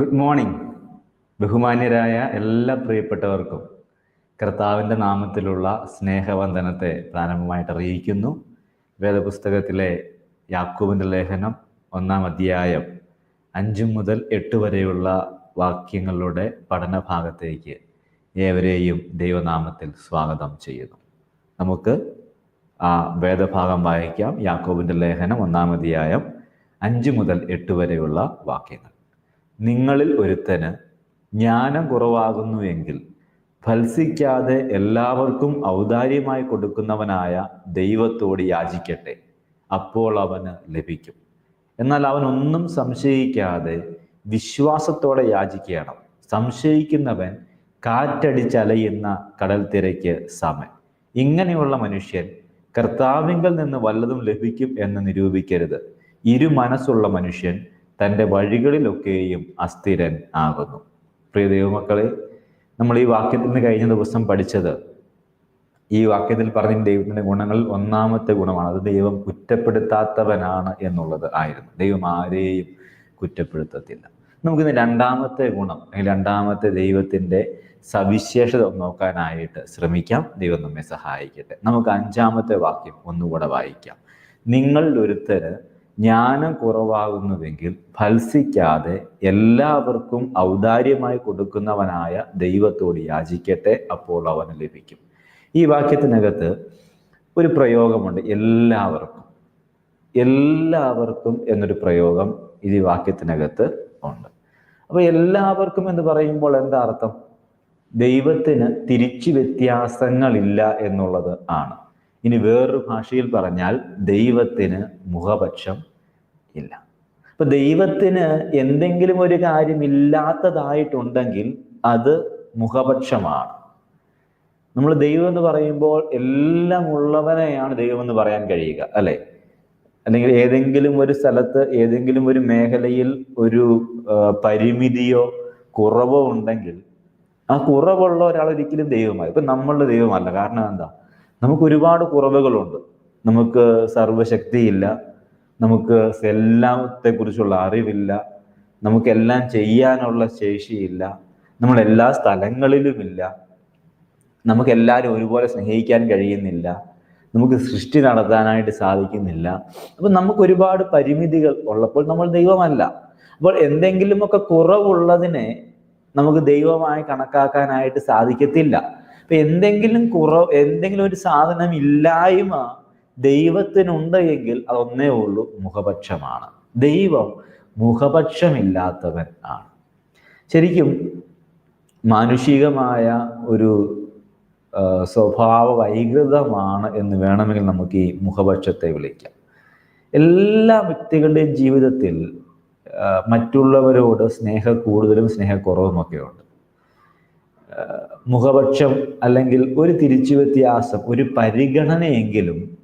Good morning ബഹുമാന്യരായ എല്ലാ പ്രിയപ്പെട്ടവർക്കും കർത്താവിന്റെ നാമത്തിലുള്ള സ്നേഹവന്ദനത്തെ പ്രാരംഭമായിട്ട് അറിയിക്കുന്നു. വേദപുസ്തകത്തിലെ യാക്കൂബിന്റെ ലേഖനം ഒന്നാം അധ്യായം അഞ്ച് മുതൽ എട്ട് വരെയുള്ള വാക്യങ്ങളുടെ പഠനഭാഗത്തേക്ക് ഏവരെയും ദൈവനാമത്തിൽ സ്വാഗതം ചെയ്യുന്നു. നമുക്ക് ആ വേദഭാഗം വായിക്കാം. യാക്കോബിന്റെ ലേഖനം ഒന്നാം അഞ്ച് മുതൽ എട്ട് വരെയുള്ള വാക്യങ്ങൾ. നിങ്ങളിൽ ഒരുത്തന് ജ്ഞാനം കുറവാകുന്നുവെങ്കിൽ ഫൽസിക്കാതെ എല്ലാവർക്കും ഔദാര്യമായി കൊടുക്കുന്നവനായ ദൈവത്തോട് യാചിക്കട്ടെ. അപ്പോൾ അവന് ലഭിക്കും. എന്നാൽ അവൻ ഒന്നും സംശയിക്കാതെ വിശ്വാസത്തോടെ യാചിക്കണം സംശയിക്കുന്നവൻ കാറ്റടിച്ചലയുന്ന കടൽ തിരയ്ക്ക് സമൻ. ഇങ്ങനെയുള്ള മനുഷ്യൻ കർത്താവിങ്കൽ നിന്ന് വല്ലതും ലഭിക്കും എന്ന് നിരൂപിക്കരുത്. ഇരു മനസ്സുള്ള മനുഷ്യൻ തന്റെ വഴികളിലൊക്കെയും അസ്ഥിരൻ ആകുന്നു. പ്രിയ ദൈവമക്കളെ നമ്മൾ ഈ വാക്യത്തിൽ നിന്ന് കഴിഞ്ഞ ദിവസം പഠിച്ചത് ഈ വാക്യത്തിൽ പറഞ്ഞ ദൈവത്തിന്റെ ഗുണങ്ങൾ ഒന്നാമത്തെ ഗുണമാണ്. അത് ദൈവം കുറ്റപ്പെടുത്താത്തവനാണ് എന്നുള്ളത് ആയിരുന്നു. ദൈവം ആരെയും കുറ്റപ്പെടുത്തത്തില്ല. നമുക്കിന്ന് രണ്ടാമത്തെ ഗുണം അല്ലെങ്കിൽ രണ്ടാമത്തെ ദൈവത്തിന്റെ സവിശേഷത നോക്കാനായിട്ട് ശ്രമിക്കാം. ദൈവം നമ്മെ സഹായിക്കട്ടെ. നമുക്ക് അഞ്ചാമത്തെ വാക്യം ഒന്നുകൂടെ വായിക്കാം. നിങ്ങളിൽ ഒരുത്തര് ജ്ഞാനം കുറവാകുന്നുവെങ്കിൽ ഫൽസിക്കാതെ എല്ലാവർക്കും ഔദാര്യമായി കൊടുക്കുന്നവനായ ദൈവത്തോട് യാചിക്കട്ടെ അപ്പോൾ അവന് ലഭിക്കും. ഈ വാക്യത്തിനകത്ത് ഒരു പ്രയോഗമുണ്ട് എല്ലാവർക്കും. എല്ലാവർക്കും എന്നൊരു പ്രയോഗം ഈ വാക്യത്തിനകത്ത് ഉണ്ട്. അപ്പൊ എല്ലാവർക്കും എന്ന് പറയുമ്പോൾ എന്താ അർത്ഥം? ദൈവത്തിന് തിരിച്ചു വ്യത്യാസങ്ങളില്ല എന്നുള്ളത് ആണ്. ഇനി വേറൊരു ഭാഷയിൽ പറഞ്ഞാൽ ദൈവത്തിന് മുഖപക്ഷം ഇല്ല. അപ്പൊ ദൈവത്തിന് എന്തെങ്കിലും ഒരു കാര്യം ഇല്ലാത്തതായിട്ടുണ്ടെങ്കിൽ അത് മുഖപക്ഷമാണ്. നമ്മൾ ദൈവം എന്ന് പറയുമ്പോൾ എല്ലാം ഉള്ളവനെയാണ് ദൈവം എന്ന് പറയാൻ കഴിയുക അല്ലെ? അല്ലെങ്കിൽ ഏതെങ്കിലും ഒരു സ്ഥലത്ത് ഏതെങ്കിലും ഒരു മേഖലയിൽ ഒരു പരിമിതിയോ കുറവോ ഉണ്ടെങ്കിൽ ആ കുറവുള്ള ഒരാൾ ഒരിക്കലും ദൈവമായി. ഇപ്പൊ നമ്മളുടെ ദൈവമല്ല. കാരണം എന്താ? നമുക്ക് ഒരുപാട് കുറവുകളുണ്ട്. നമുക്ക് സർവശക്തിയില്ല നമുക്ക് എല്ലാത്തെ കുറിച്ചുള്ള അറിവില്ല. നമുക്കെല്ലാം ചെയ്യാനുള്ള ശേഷിയില്ല. നമ്മൾ എല്ലാ സ്ഥലങ്ങളിലുമില്ല. നമുക്ക് എല്ലാവരും ഒരുപോലെ സ്നേഹിക്കാൻ കഴിയുന്നില്ല. നമുക്ക് സൃഷ്ടി നടത്താനായിട്ട് സാധിക്കുന്നില്ല. അപ്പൊ നമുക്ക് ഒരുപാട് പരിമിതികൾ ഉള്ളപ്പോൾ നമ്മൾ ദൈവമല്ല. അപ്പോൾ എന്തെങ്കിലുമൊക്കെ കുറവുള്ളതിനെ നമുക്ക് ദൈവമായി കണക്കാക്കാനായിട്ട് സാധിക്കത്തില്ല. അപ്പൊ എന്തെങ്കിലും കുറവ് എന്തെങ്കിലും ഒരു സാധനം ഇല്ലായ്മ ദൈവത്തിനുണ്ട് എങ്കിൽ അതൊന്നേ ഉള്ളൂ മുഖപക്ഷമാണ്. ദൈവം മുഖപക്ഷമില്ലാത്തവൻ ആണ്. ശരിക്കും മാനുഷികമായ ഒരു സ്വഭാവ വൈകൃതമാണ് എന്ന് വേണമെങ്കിൽ നമുക്ക് ഈ മുഖപക്ഷത്തെ വിളിക്കാം. എല്ലാ വ്യക്തികളുടെയും ജീവിതത്തിൽ മറ്റുള്ളവരോട് സ്നേഹ കൂടുതലും സ്നേഹക്കുറവും ഒക്കെ ഉണ്ട് മുഖപക്ഷം അല്ലെങ്കിൽ ഒരു തിരിച്ചു വ്യത്യാസം ഒരു പരിഗണനയെങ്കിലും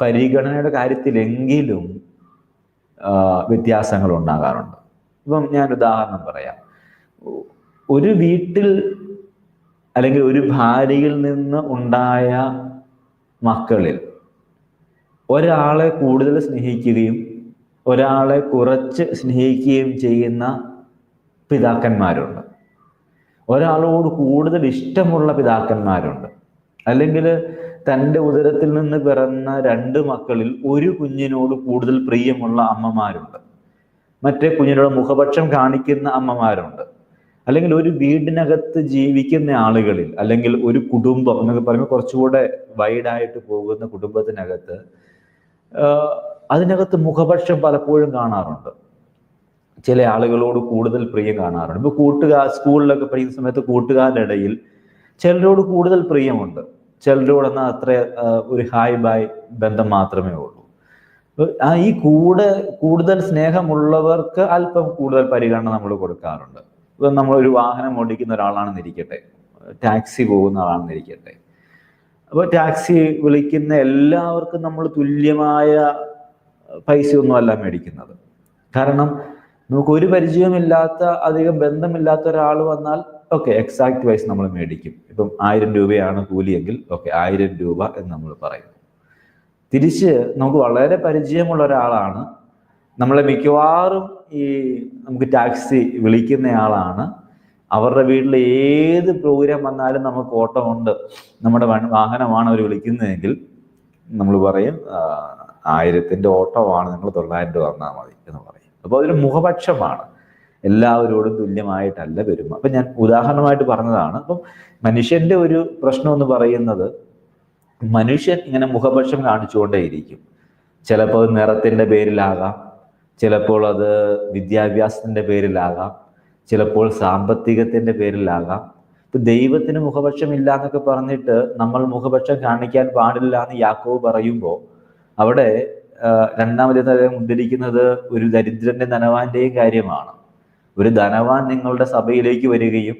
പരിഗണനയുടെ കാര്യത്തിലെങ്കിലും വ്യത്യാസങ്ങൾ ഉണ്ടാകാറുണ്ട്. ഇപ്പം ഞാൻ ഉദാഹരണം പറയാം. ഒരു വീട്ടിൽ അല്ലെങ്കിൽ ഒരു ഭാര്യയിൽ നിന്ന് ഉണ്ടായ മക്കളിൽ ഒരാളെ കൂടുതൽ സ്നേഹിക്കുകയും ഒരാളെ കുറച്ച് സ്നേഹിക്കുകയും ചെയ്യുന്ന പിതാക്കന്മാരുണ്ട്. ഒരാളോട് കൂടുതൽ ഇഷ്ടമുള്ള പിതാക്കന്മാരുണ്ട്. അല്ലെങ്കിൽ തന്റെ ഉദരത്തിൽ നിന്ന് പിറന്ന രണ്ട് മക്കളിൽ ഒരു കുഞ്ഞിനോട് കൂടുതൽ പ്രിയമുള്ള അമ്മമാരുണ്ട്. മറ്റേ കുഞ്ഞിനോട് മുഖപക്ഷം കാണിക്കുന്ന അമ്മമാരുണ്ട്. അല്ലെങ്കിൽ ഒരു വീടിനകത്ത് ജീവിക്കുന്ന ആളുകളിൽ അല്ലെങ്കിൽ ഒരു കുടുംബം എന്നൊക്കെ പറയുമ്പോൾ കുറച്ചുകൂടെ വൈഡായിട്ട് പോകുന്ന കുടുംബത്തിനകത്ത് അതിനകത്ത് മുഖപക്ഷം പലപ്പോഴും കാണാറുണ്ട്. ചില ആളുകളോട് കൂടുതൽ പ്രിയം കാണാറുണ്ട്. ഇപ്പൊ കൂട്ടുകാർ സ്കൂളിലൊക്കെ പഠിക്കുന്ന സമയത്ത് കൂട്ടുകാരുടെ ഇടയിൽ ചിലരോട് കൂടുതൽ പ്രിയമുണ്ട്. ചിലരോട് എന്നാൽ അത്ര ഒരു ഹായ് ബായ് ബന്ധം മാത്രമേ ഉള്ളൂ. ആ ഈ കൂടെ കൂടുതൽ സ്നേഹമുള്ളവർക്ക് അല്പം കൂടുതൽ പരിഗണന നമ്മൾ കൊടുക്കാറുണ്ട്. ഇപ്പം നമ്മൾ ഒരു വാഹനം ഓടിക്കുന്ന ഒരാളാണെന്ന് ഇരിക്കട്ടെ. ടാക്സി പോകുന്ന ആളാണെന്ന് ഇരിക്കട്ടെ. അപ്പോൾ ടാക്സി വിളിക്കുന്ന എല്ലാവർക്കും നമ്മൾ തുല്യമായ പൈസയൊന്നും അല്ല മേടിക്കുന്നത്. കാരണം നമുക്ക് ഒരു പരിചയമില്ലാത്ത അധികം ബന്ധമില്ലാത്ത ഒരാൾ വന്നാൽ ഓക്കെ എക്സാക്ട് വൈസ് നമ്മൾ മേടിക്കും. ഇപ്പം ആയിരം രൂപയാണ് കൂലിയെങ്കിൽ ഓക്കെ ആയിരം രൂപ എന്ന് നമ്മൾ പറയും തിരിച്ച് നമുക്ക് വളരെ പരിചയമുള്ള ഒരാളാണ്. നമ്മളെ മിക്കവാറും ഈ നമുക്ക് ടാക്സി വിളിക്കുന്നയാളാണ്. അവരുടെ വീട്ടിൽ ഏത് പ്രോഗ്രാം വന്നാലും നമുക്ക് ഓട്ടോ ഉണ്ട്. നമ്മുടെ വാഹനമാണ് അവർ വിളിക്കുന്നതെങ്കിൽ നമ്മൾ പറയും ആയിരത്തിന്റെ ഓട്ടോ ആണ് നിങ്ങൾ തൊള്ളായിരം രൂപ തന്നാൽ മതി എന്ന് പറയും. അപ്പോൾ അതൊരു മുഖപക്ഷമാണ്. എല്ലാവരോടും തുല്യമായിട്ടല്ല പെരുമ. അപ്പം ഞാൻ ഉദാഹരണമായിട്ട് പറഞ്ഞതാണ്. അപ്പം മനുഷ്യന്റെ ഒരു പ്രശ്നം എന്ന് പറയുന്നത് മനുഷ്യൻ ഇങ്ങനെ മുഖപക്ഷം കാണിച്ചുകൊണ്ടേയിരിക്കും. ചിലപ്പോൾ നിറത്തിന്റെ പേരിലാകാം. ചിലപ്പോൾ അത് വിദ്യാഭ്യാസത്തിന്റെ പേരിലാകാം. ചിലപ്പോൾ സാമ്പത്തികത്തിന്റെ പേരിലാകാം. ഇപ്പം ദൈവത്തിന് മുഖപക്ഷം ഇല്ല എന്നൊക്കെ പറഞ്ഞിട്ട് നമ്മൾ മുഖപക്ഷം കാണിക്കാൻ പാടില്ല എന്ന് യാക്കോവ് പറയുമ്പോൾ അവിടെ രണ്ടാമത്തെ രണ്ടാമത് അദ്ദേഹം ഉദ്ധരിക്കുന്നത് ഒരു ദരിദ്രന്റെ ധനവാന്റെയും കാര്യമാണ്. ഒരു ധനവാൻ നിങ്ങളുടെ സഭയിലേക്ക് വരികയും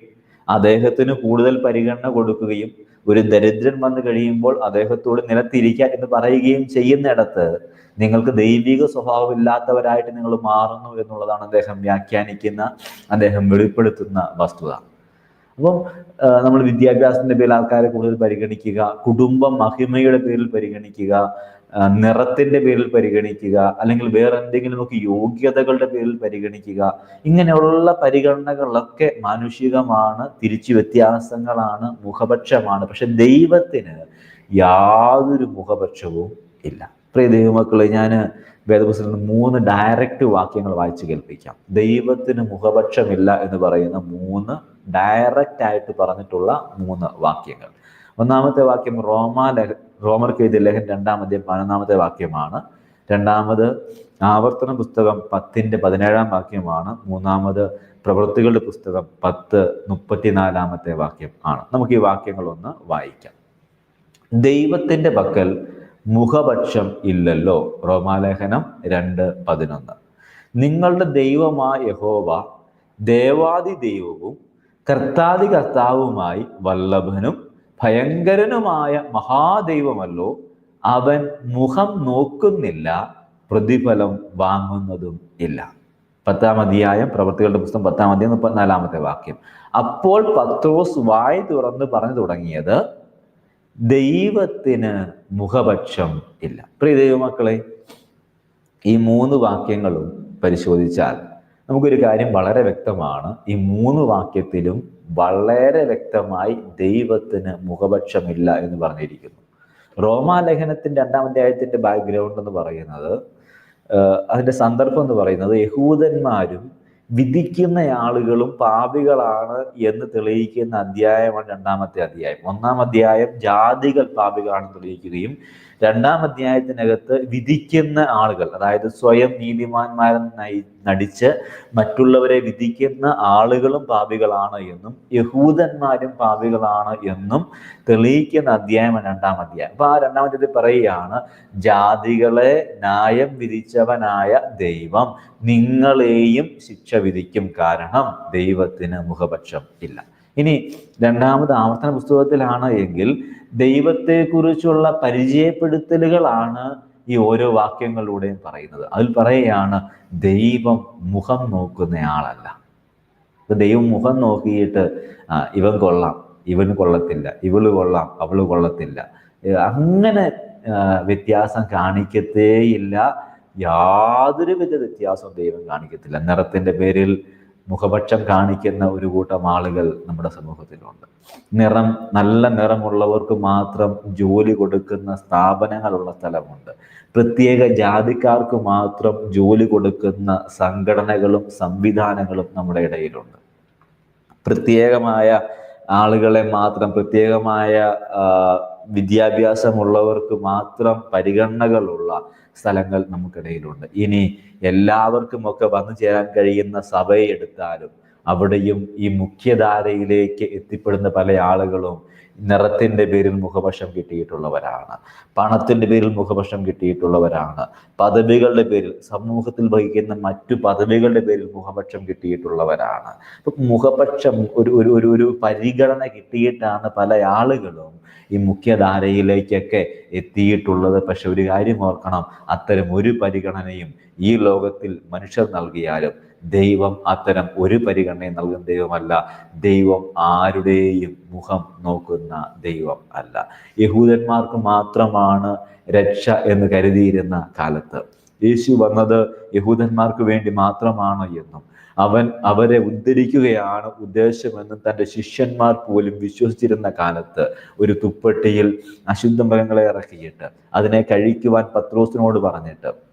അദ്ദേഹത്തിന് കൂടുതൽ പരിഗണന കൊടുക്കുകയും ഒരു ദരിദ്രൻ വന്നു കഴിയുമ്പോൾ അദ്ദേഹത്തോട് നിലത്തിരിക്കാൻ എന്ന് പറയുകയും ചെയ്യുന്നിടത്ത് നിങ്ങൾക്ക് ദൈവിക സ്വഭാവം ഇല്ലാത്തവരായിട്ട് നിങ്ങൾ മാറുന്നു എന്നുള്ളതാണ് അദ്ദേഹം വ്യാഖ്യാനിക്കുന്ന അദ്ദേഹം വെളിപ്പെടുത്തുന്ന വസ്തുത. അപ്പം നമ്മൾ വിദ്യാഭ്യാസത്തിന്റെ പേരിൽ ആൾക്കാരെ കൂടുതൽ പരിഗണിക്കുക കുടുംബം മഹിമയുടെ പേരിൽ പരിഗണിക്കുക നിറത്തിന്റെ പേരിൽ പരിഗണിക്കുക അല്ലെങ്കിൽ വേറെ എന്തെങ്കിലുമൊക്കെ യോഗ്യതകളുടെ പേരിൽ പരിഗണിക്കുക. ഇങ്ങനെയുള്ള പരിഗണനകളൊക്കെ മാനുഷികമാണ് തിരിച്ചു വ്യത്യാസങ്ങളാണ് മുഖപക്ഷമാണ്. പക്ഷെ ദൈവത്തിന് യാതൊരു മുഖപക്ഷവും ഇല്ല. പ്രിയ ദൈവമക്കളെ ഞാൻ വേദപുസ്തകത്തിൽ മൂന്ന് ഡയറക്റ്റ് വാക്യങ്ങൾ വായിച്ചു കേൾപ്പിക്കാം. ദൈവത്തിന് മുഖപക്ഷമില്ല എന്ന് പറയുന്ന മൂന്ന് ഡയറക്റ്റ് ആയിട്ട് പറഞ്ഞിട്ടുള്ള മൂന്ന് വാക്യങ്ങൾ. ഒന്നാമത്തെ വാക്യം റോമ ലഹ റോമർക്ക് എഴുതിയ ലേഖൻ രണ്ടാമത്തെ പതിനൊന്നാമത്തെ വാക്യമാണ്. രണ്ടാമത് ആവർത്തന പുസ്തകം പത്തിന്റെ പതിനേഴാം വാക്യമാണ്. മൂന്നാമത് പ്രവൃത്തികളുടെ പുസ്തകം പത്ത് മുപ്പത്തിനാലാമത്തെ വാക്യം ആണ്. നമുക്ക് ഈ വാക്യങ്ങൾ ഒന്ന് വായിക്കാം. ദൈവത്തിന്റെ പക്കൽ മുഖപക്ഷം ഇല്ലല്ലോ. റോമാലേഖനം രണ്ട് പതിനൊന്ന്. നിങ്ങളുടെ ദൈവമായ യഹോവ ദേവാദി ദൈവവും കർത്താദി കർത്താവുമായി വല്ലഭനും ഭയങ്കരനുമായ മഹാദൈവമല്ലോ. അവൻ മുഖം നോക്കുന്നില്ല പ്രതിഫലം വാങ്ങുന്നതും ഇല്ല. പത്താം അധ്യായം പ്രവൃത്തികളുടെ പുസ്തകം പത്താം അധ്യായം മുപ്പത്തിനാലാമത്തെ വാക്യം. അപ്പോൾ പത്രോസ് വായി തുറന്ന് പറഞ്ഞു തുടങ്ങിയത് ദൈവത്തിന് മുഖപക്ഷം ഇല്ല. പ്രിയ ദൈവമക്കളെ ഈ മൂന്ന് വാക്യങ്ങളും പരിശോധിച്ചാൽ നമുക്കൊരു കാര്യം വളരെ വ്യക്തമാണ്. ഈ മൂന്ന് വാക്യത്തിലും വളരെ വ്യക്തമായി ദൈവത്തിന് മുഖപക്ഷമില്ല എന്ന് പറഞ്ഞിരിക്കുന്നു. റോമാലേഖനത്തിന്റെ രണ്ടാം അധ്യായത്തിന്റെ ബാക്ക്ഗ്രൗണ്ട് എന്ന് പറയുന്നത് അതിന്റെ സന്ദർഭം എന്ന് പറയുന്നത് യഹൂദന്മാരും വിധിക്കുന്ന ആളുകളും പാപികളാണ് എന്ന് തെളിയിക്കുന്ന അധ്യായമാണ് രണ്ടാമത്തെ അധ്യായം. ഒന്നാം അധ്യായം ജാതികൾ പാപികളാണെന്ന് തെളിയിക്കുകയും രണ്ടാം അധ്യായത്തിനകത്ത് വിധിക്കുന്ന ആളുകൾ അതായത് സ്വയം നീതിമാന്മാരെ നയി നടിച്ച് മറ്റുള്ളവരെ വിധിക്കുന്ന ആളുകളും പാപികളാണ് എന്നും യഹൂദന്മാരും പാപികളാണ് എന്നും തെളിയിക്കുന്ന അധ്യായമാണ് രണ്ടാം അധ്യായം. അപ്പൊ ആ രണ്ടാമത്തെ പറയുകയാണ് ജാതികളെ ന്യായം വിധിച്ചവനായ ദൈവം നിങ്ങളെയും ശിക്ഷ വിധിക്കും കാരണം ദൈവത്തിന് മുഖപക്ഷം ഇല്ല. ഇനി രണ്ടാമത് ആവർത്തന പുസ്തകത്തിലാണ് എങ്കിൽ ദൈവത്തെക്കുറിച്ചുള്ള പരിചയപ്പെടുത്തലുകളാണ് ഈ ഓരോ വാക്യങ്ങളിലൂടെയും പറയുന്നത്. അതിൽ പറയുകയാണ് ദൈവം മുഖം നോക്കുന്ന ആളല്ല ഇപ്പൊ ദൈവം മുഖം നോക്കിയിട്ട് ഇവൻ കൊള്ളാം ഇവൻ കൊള്ളത്തില്ല ഇവൾ കൊള്ളാം അവൾ കൊള്ളത്തില്ല. അങ്ങനെ വ്യത്യാസം കാണിക്കത്തേയില്ല. യാതൊരു വിധ വ്യത്യാസവും ദൈവം കാണിക്കത്തില്ല. നിറത്തിന്റെ പേരിൽ മുഖപക്ഷം കാണിക്കുന്ന ഒരു കൂട്ടം ആളുകൾ നമ്മുടെ സമൂഹത്തിലുണ്ട്. നിറം നല്ല നിറമുള്ളവർക്ക് മാത്രം ജോലി കൊടുക്കുന്ന സ്ഥാപനങ്ങളുള്ള സ്ഥലമുണ്ട്. പ്രത്യേക ജാതിക്കാർക്ക് മാത്രം ജോലി കൊടുക്കുന്ന സംഘടനകളും സംവിധാനങ്ങളും നമ്മുടെ ഇടയിലുണ്ട്. പ്രത്യേകമായ ആളുകളെ മാത്രം പ്രത്യേകമായ വിദ്യാഭ്യാസമുള്ളവർക്ക് മാത്രം പരിഗണനകളുള്ള സ്ഥലങ്ങൾ നമുക്കിടയിലുണ്ട്. ഇനി എല്ലാവർക്കും ഒക്കെ വന്നു ചേരാൻ കഴിയുന്ന സഭയെ എടുത്താലും അവിടെയും ഈ മുഖ്യധാരയിലേക്ക് എത്തിപ്പെടുന്ന പല ആളുകളും നിറത്തിന്റെ പേരിൽ മുഖപക്ഷം കിട്ടിയിട്ടുള്ളവരാണ്. പണത്തിന്റെ പേരിൽ മുഖപക്ഷം കിട്ടിയിട്ടുള്ളവരാണ്. പദവികളുടെ പേരിൽ സമൂഹത്തിൽ വഹിക്കുന്ന മറ്റു പദവികളുടെ പേരിൽ മുഖപക്ഷം കിട്ടിയിട്ടുള്ളവരാണ്. മുഖപക്ഷം ഒരു ഒരു ഒരു ഒരു പരിഗണന കിട്ടിയിട്ടാണ് പല ആളുകളും ഈ മുഖ്യധാരയിലേക്കൊക്കെ എത്തിയിട്ടുള്ളത്. പക്ഷെ ഒരു കാര്യം ഓർക്കണം അത്തരം ഒരു പരിഗണനയും ഈ ലോകത്തിൽ മനുഷ്യർ നൽകിയാലും ദൈവം അത്തരം ഒരു പരിഗണനയും നൽകുന്ന ദൈവമല്ല. ദൈവം ആരുടെയും മുഖം നോക്കുന്ന ദൈവം അല്ല. യഹൂദന്മാർക്ക് മാത്രമാണ് രക്ഷ എന്ന് കരുതിയിരുന്ന കാലത്ത്. യേശു വന്നത് യഹൂദന്മാർക്ക് വേണ്ടി മാത്രമാണ് എന്നും അവൻ അവരെ ഉദ്ധരിക്കുകയാണ് ഉദ്ദേശമെന്നും തന്റെ ശിഷ്യന്മാർ പോലും വിശ്വസിച്ചിരുന്ന കാലത്ത് ഒരു തുപ്പട്ടിയിൽ അശുദ്ധ മൃഗങ്ങളെ ഇറക്കിയിട്ട് അതിനെ കഴിക്കുവാൻ പത്രോസിനോട് പറഞ്ഞിട്ട്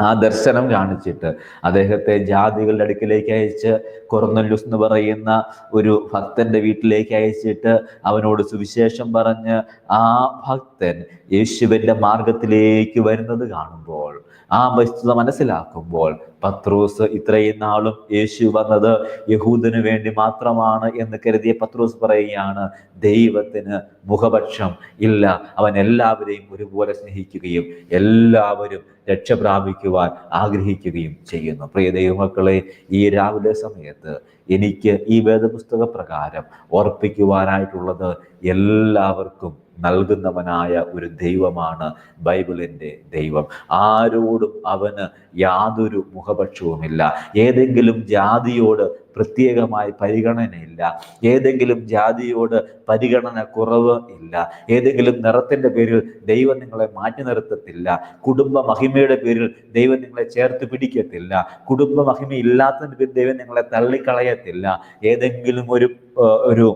ആ ദർശനം കാണിച്ചിട്ട് അദ്ദേഹത്തെ ജാതികളുടെ അടുക്കിലേക്ക് അയച്ച് കൊറന്നല്ലൂസ് എന്ന് പറയുന്ന ഒരു ഭക്തന്റെ വീട്ടിലേക്ക് അയച്ചിട്ട് അവനോട് സുവിശേഷം പറഞ്ഞ് ആ ഭക്തൻ യേശുവിന്റെ മാർഗത്തിലേക്ക് വരുന്നത് കാണുമ്പോൾ ആ വസ്തുത മനസ്സിലാക്കുമ്പോൾ പത്രോസ് ഇത്രയും നാളും യേശു വന്നത് യഹൂദന് വേണ്ടി മാത്രമാണ് എന്ന് കരുതിയ പത്രോസ് പറയുകയാണ് ദൈവത്തിന് മുഖപക്ഷം ഇല്ല. അവൻ എല്ലാവരെയും ഒരുപോലെ സ്നേഹിക്കുകയും എല്ലാവരും രക്ഷ പ്രാപിക്കുവാൻ ആഗ്രഹിക്കുകയും ചെയ്യുന്നു. പ്രിയ ദൈവമക്കളെ ഈ രാവിലെ സമയത്ത് എനിക്ക് ഈ വേദപുസ്തക പ്രകാരം ഓർപ്പിക്കുവാനായിട്ടുള്ളത് എല്ലാവർക്കും നൽകുന്നവനായ ഒരു ദൈവമാണ് ബൈബിളിന്റെ ദൈവം. ആരോടും അവന് യാതൊരു മുഖപക്ഷവുമില്ല ഏതെങ്കിലും ജാതിയോട് പ്രത്യേകമായി പരിഗണനയില്ല. ഏതെങ്കിലും ജാതിയോട് പരിഗണന കുറവ് ഇല്ല. ഏതെങ്കിലും നിറത്തിന്റെ പേരിൽ ദൈവം നിങ്ങളെ മാറ്റി നിർത്തത്തില്ല. കുടുംബ മഹിമയുടെ പേരിൽ ദൈവം നിങ്ങളെ ചേർത്ത് പിടിക്കത്തില്ല. കുടുംബ മഹിമ ഇല്ലാത്തതിന്റെ പേരിൽ ദൈവം നിങ്ങളെ തള്ളിക്കളയത്തില്ല. ഏതെങ്കിലും ഒരു ഒരു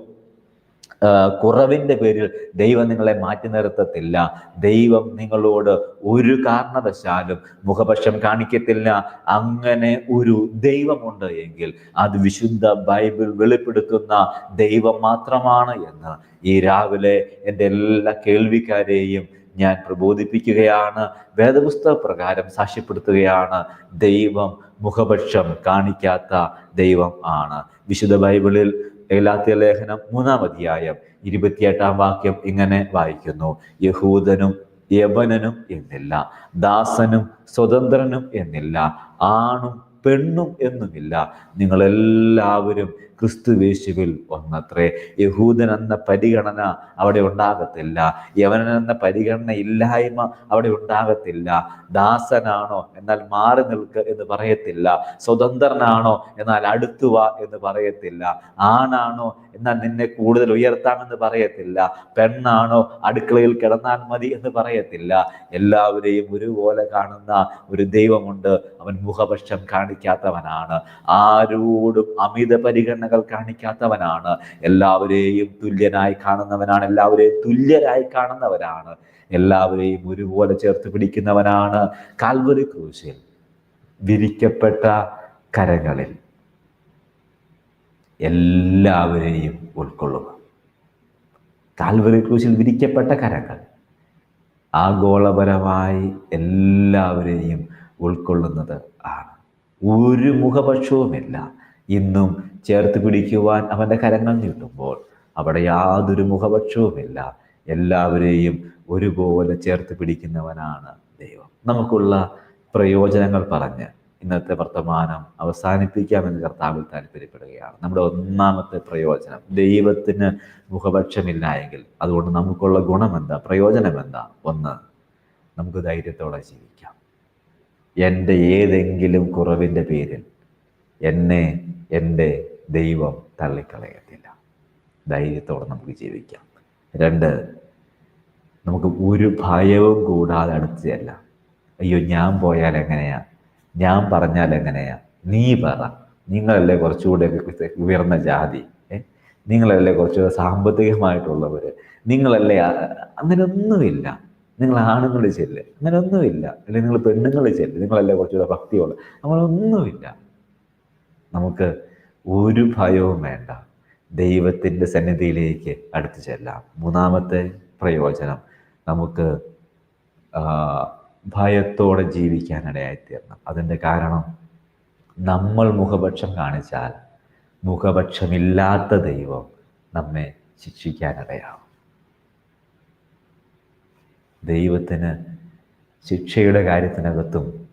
കുറവിന്റെ പേരിൽ ദൈവം നിങ്ങളെ മാറ്റി നിർത്തത്തില്ല. ദൈവം നിങ്ങളോട് ഒരു കാരണവശാലും മുഖപക്ഷം കാണിക്കത്തില്ല. അങ്ങനെ ഒരു ദൈവമുണ്ട് എങ്കിൽ അത് വിശുദ്ധ ബൈബിൾ വെളിപ്പെടുത്തുന്ന ദൈവം മാത്രമാണ് എന്ന് ഈ രാവിലെ എന്റെ എല്ലാ കേൾവിക്കാരെയും ഞാൻ പ്രബോധിപ്പിക്കുകയാണ്. വേദപുസ്തക പ്രകാരം സാക്ഷ്യപ്പെടുത്തുകയാണ് ദൈവം മുഖപക്ഷം കാണിക്കാത്ത ദൈവം ആണ്. വിശുദ്ധ ബൈബിളിൽ ഏലാത്തിയ ലേഖനം മൂന്നാം അധ്യായം ഇരുപത്തിയെട്ടാം വാക്യം ഇങ്ങനെ വായിക്കുന്നു. യഹൂദനും യവനനും എന്നില്ല ദാസനും സ്വതന്ത്രനും എന്നില്ല ആണും പെണ്ണും എന്നുമില്ല. നിങ്ങളെല്ലാവരും ക്രിസ്തുവേശുവിൽ ഒന്നത്രേ യഹൂദൻ എന്ന പരിഗണന അവിടെ ഉണ്ടാകത്തില്ല. യവനൻ എന്ന പരിഗണന ഇല്ലായ്മ അവിടെ ഉണ്ടാകത്തില്ല. ദാസനാണോ എന്നാൽ മാറി നിൽക്ക് എന്ന് പറയത്തില്ല. സ്വതന്ത്രനാണോ എന്നാൽ അടുത്തുവ എന്ന് പറയത്തില്ല. ആണാണോ എന്നാൽ നിന്നെ കൂടുതൽ ഉയർത്താമെന്ന് പറയത്തില്ല. പെണ്ണാണോ അടുക്കളയിൽ കിടന്നാൽ മതി എന്ന് പറയത്തില്ല. എല്ലാവരെയും ഒരുപോലെ കാണുന്ന ഒരു ദൈവമുണ്ട്. അവൻ മുഖപക്ഷം കാണിക്കാത്തവനാണ്. ആരോടും അമിത പരിഗണനകൾ കാണിക്കാത്തവനാണ്. എല്ലാവരെയും തുല്യനായി കാണുന്നവനാണ്. എല്ലാവരെയും തുല്യരായി കാണുന്നവനാണ് എല്ലാവരെയും ഒരുപോലെ ചേർത്ത് പിടിക്കുന്നവനാണ് കാൽവറി ക്രൂശിൽ വിരിക്കപ്പെട്ട കരങ്ങളിൽ. എല്ലാവരെയും ഉൾക്കൊള്ളുക. കാൽവറി ക്രൂശിൽ വിരിക്കപ്പെട്ട കരങ്ങൾ. ആഗോളപരമായി എല്ലാവരെയും ഉൾക്കൊള്ളുന്നത് ആണ്. ഒരു മുഖപക്ഷവുമില്ല. ഇന്നും ചേർത്ത് പിടിക്കുവാൻ അവന്റെ കരങ്ങൾ നീട്ടുമ്പോൾ അവിടെ യാതൊരു മുഖപക്ഷവുമില്ല. എല്ലാവരെയും ഒരുപോലെ ചേർത്ത് പിടിക്കുന്നവനാണ് ദൈവം. നമുക്കുള്ള പ്രയോജനങ്ങൾ പറഞ്ഞ് ഇന്നത്തെ വർത്തമാനം അവസാനിപ്പിക്കാമെന്ന് കർത്താവിൽ താല്പര്യപ്പെടുകയാണ്. നമ്മുടെ ഒന്നാമത്തെ പ്രയോജനം ദൈവത്തിന് മുഖപക്ഷമില്ല എങ്കിൽ അതുകൊണ്ട് നമുക്കുള്ള ഗുണമെന്താ? പ്രയോജനം എന്താ ഒന്ന് നമുക്ക് ധൈര്യത്തോടെ ജീവിക്കാം. എന്റെ ഏതെങ്കിലും കുറവിന്റെ പേരിൽ എന്നെ എന്റെ ദൈവം തള്ളിക്കളയത്തില്ല. ധൈര്യത്തോടെ നമുക്ക് ജീവിക്കാം. രണ്ട് നമുക്ക് ഒരു ഭയവും കൂടാതെ അടുത്തല്ല അയ്യോ ഞാൻ പോയാൽ എങ്ങനെയാ? ഞാൻ പറഞ്ഞാൽ എങ്ങനെയാ? നീ പറ. നിങ്ങളല്ലേ കുറച്ചുകൂടെ ഉയർന്ന ജാതി. നിങ്ങളല്ലേ കുറച്ചുകൂടെ സാമ്പത്തികമായിട്ടുള്ളവർ നിങ്ങളല്ലേ അങ്ങനെയൊന്നുമില്ല നിങ്ങൾ ആണുങ്ങൾ ചെല്ല്. അങ്ങനെയൊന്നുമില്ല അല്ലെങ്കിൽ നിങ്ങൾ പെണ്ണുങ്ങൾ ചെല്ല്. നിങ്ങളല്ലേ കുറച്ചുകൂടെ ഭക്തിയുള്ള. നമ്മളൊന്നുമില്ല നമുക്ക് ഒരു ഭയവും വേണ്ട. ദൈവത്തിന്റെ സന്നിധിയിലേക്ക് അടുത്തു ചെല്ലാം. മൂന്നാമത്തെ പ്രയോജനം നമുക്ക് ഭയത്തോടെ ജീവിക്കാനിടയായിത്തീരണം അതിന്റെ കാരണം നമ്മൾ മുഖപക്ഷം കാണിച്ചാൽ മുഖപക്ഷമില്ലാത്ത ദൈവം നമ്മെ ശിക്ഷിക്കാനിടയാവും. ദൈവത്തിന് ശിക്ഷയുടെ കാര്യത്തിനകത്തും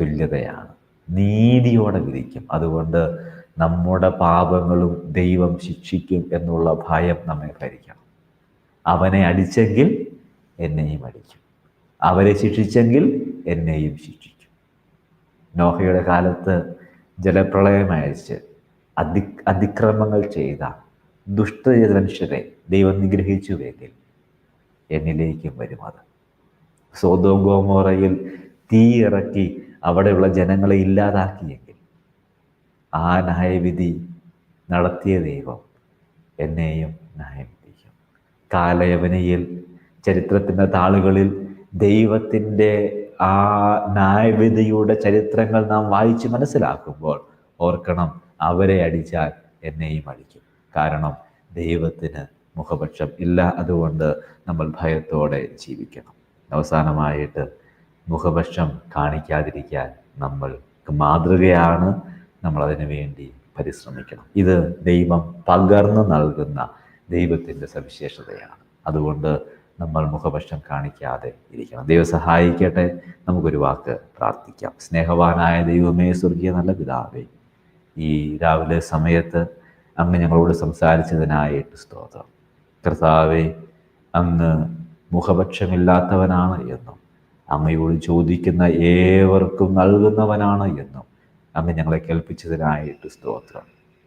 തുല്യതയാണ്. നീതിയോടെ വിധിക്കും. അതുകൊണ്ട് നമ്മുടെ പാപങ്ങളും ദൈവം ശിക്ഷിക്കും എന്നുള്ള ഭയം നമ്മെ ഭരിക്കണം. അവനെ അടിച്ചെങ്കിൽ എന്നെയും അടിക്കും. അവരെ ശിക്ഷിച്ചെങ്കിൽ എന്നെയും ശിക്ഷിക്കും. നോഹയുടെ കാലത്ത് ജലപ്രളയം അയച്ച് അതി അതിക്രമങ്ങൾ ചെയ്ത ദുഷ്ട മനുഷ്യരെ ദൈവം നിഗ്രഹിച്ചുവെങ്കിൽ എന്നിലേക്കും വരും അത്. സോതോം ഗോമോറയിൽ തീ ഇറക്കി അവിടെയുള്ള ജനങ്ങളെ ഇല്ലാതാക്കിയെങ്കിൽ ആ ന്യായവിധി നടത്തിയ ദൈവം എന്നെയും ന്യായവിധിക്കും. കാലയവനയിൽ ചരിത്രത്തിന്റെ താളുകളിൽ ദൈവത്തിന്റെ ആ ന്യായവിധിയുടെ ചരിത്രങ്ങൾ നാം വായിച്ച് മനസ്സിലാക്കുമ്പോൾ ഓർക്കണം അവരെ അടിച്ചാൽ എന്നെയും അടിക്കും. കാരണം ദൈവത്തിന് മുഖപക്ഷം ഇല്ല. അതുകൊണ്ട് നമ്മൾ ഭയത്തോടെ ജീവിക്കണം. അവസാനമായിട്ട് മുഖപക്ഷം കാണിക്കാതിരിക്കാൻ നമ്മൾ മാതൃകയാണ്. നമ്മൾ അതിനു വേണ്ടി പരിശ്രമിക്കണം. ഇത് ദൈവം പകർന്നു നൽകുന്ന ദൈവത്തിന്റെ സവിശേഷതയാണ്. അതുകൊണ്ട് നമ്മൾ മുഖപക്ഷം കാണിക്കാതെ ഇരിക്കണം. ദൈവം സഹായിക്കട്ടെ. നമുക്കൊരു വാക്ക് പ്രാർത്ഥിക്കാം. സ്നേഹവാനായ ദൈവമേ സ്വർഗീയ നല്ല പിതാവേ ഈ രാവിലെ സമയത്ത് അങ്ങ് ഞങ്ങളോട് സംസാരിച്ചതിനായിട്ട് സ്തോത്രം. കർത്താവെ അങ്ങ് മുഖപക്ഷമില്ലാത്തവനാണ് എന്നും അങ്ങയോട് ചോദിക്കുന്ന ഏവർക്കും നൽകുന്നവനാണ് എന്നും അങ്ങ് ഞങ്ങളെ കേൾപ്പിച്ചതിനായിട്ട് സ്തോത്രം.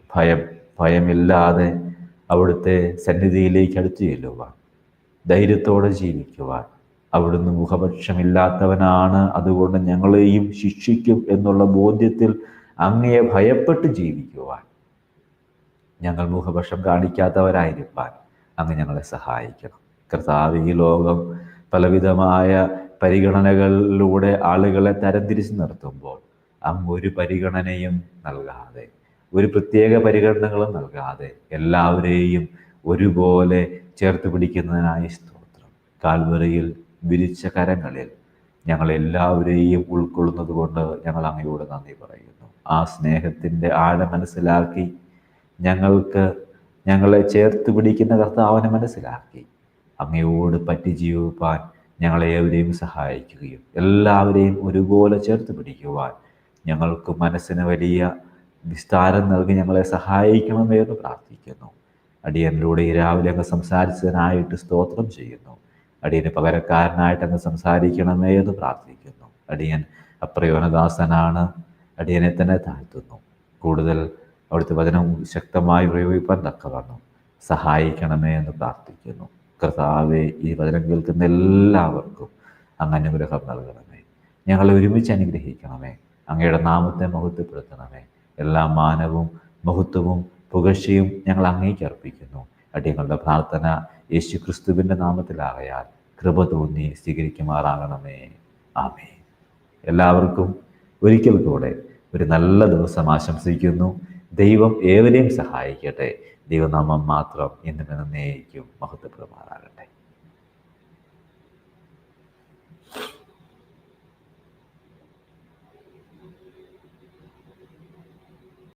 ഭയം ഭയമില്ലാതെ അവിടുത്തെ സന്നിധിയിലേക്ക് അടുത്തു ചെല്ലുവാൻ ധൈര്യത്തോടെ ജീവിക്കുവാൻ അവിടുന്ന് മുഖപക്ഷമില്ലാത്തവനാണ് അതുകൊണ്ട് ഞങ്ങളെയും ശിക്ഷിക്കും എന്നുള്ള ബോധ്യത്തിൽ അങ്ങയെ ഭയപ്പെട്ട് ജീവിക്കുവാൻ ഞങ്ങൾ മുഖപക്ഷം കാണിക്കാത്തവരായിരിക്കാൻ അങ്ങ് ഞങ്ങളെ സഹായിക്കണം. കർത്താവ് ഈ ലോകം പലവിധമായ പരിഗണനകളിലൂടെ ആളുകളെ തരംതിരിച്ച് നിർത്തുമ്പോൾ അങ്ങ് ഒരു പരിഗണനയും നൽകാതെ ഒരു പ്രത്യേക പരിഗണനകളും നൽകാതെ എല്ലാവരെയും ഒരുപോലെ ചേർത്ത് പിടിക്കുന്നതിനായി സ്തോത്രം. കാൽവരയിൽ വിരിച്ച കരങ്ങളിൽ ഞങ്ങൾ എല്ലാവരെയും ഉൾക്കൊള്ളുന്നത് കൊണ്ട് ഞങ്ങൾ അങ്ങയോട് നന്ദി പറയുന്നു. ആ സ്നേഹത്തിന്റെ ആഴം മനസ്സിലാക്കി ഞങ്ങൾക്ക് ഞങ്ങളെ ചേർത്ത് പിടിക്കുന്ന കർത്താവിനെ മനസ്സിലാക്കി അങ്ങയോട് പറ്റി ജീവിപ്പാൻ ഞങ്ങളെവരെയും സഹായിക്കുകയും എല്ലാവരെയും ഒരുപോലെ ചേർത്ത് പിടിക്കുവാൻ ഞങ്ങൾക്ക് മനസ്സിന് വലിയ വിസ്താരം നൽകി ഞങ്ങളെ സഹായിക്കണമേ എന്ന് പ്രാർത്ഥിക്കുന്നു. അടിയനിലൂടെ ഈ രാവിലെ അങ്ങ് സംസാരിച്ചതിനായിട്ട് സ്തോത്രം ചെയ്യുന്നു. അടിയന് പകരക്കാരനായിട്ട് അങ്ങ് സംസാരിക്കണമേ എന്ന് പ്രാർത്ഥിക്കുന്നു. അടിയൻ അപ്രയോനദാസനാണ് അടിയനെ തന്നെ താഴ്ത്തുന്നു. കൂടുതൽ അവിടുത്തെ വചനം ശക്തമായി പ്രയോഗിക്കാൻ തക്കവണ്ണം സഹായിക്കണമേ എന്ന് പ്രാർത്ഥിക്കുന്നു. കർത്താവെ ഈ വചനം കേൾക്കുന്ന എല്ലാവർക്കും അങ്ങ് അനുഗ്രഹം നൽകണമേ. ഞങ്ങളെ ഒരുമിച്ച് അനുഗ്രഹിക്കണമേ. അങ്ങയുടെ നാമത്തെ മഹത്വപ്പെടുത്തണമേ. എല്ലാ മാനവും മഹത്വവും പുകഴ്ചയും ഞങ്ങൾ അങ്ങേക്ക് അർപ്പിക്കുന്നു. അടിയങ്ങളുടെ പ്രാർത്ഥന യേശു ക്രിസ്തുവിന്റെ നാമത്തിലാകയാൽ കൃപ തോന്നി സ്വീകരിക്കുമാറാകണമേ. ആമേ എല്ലാവർക്കും ഒരിക്കൽ കൂടെ ഒരു നല്ല ദിവസം ആശംസിക്കുന്നു. ദൈവം ഏവരെയും സഹായിക്കട്ടെ. ദൈവനാമം മാത്രം എന്നും എന്നേക്കും മഹത്വപ്രമാറാകട്ടെ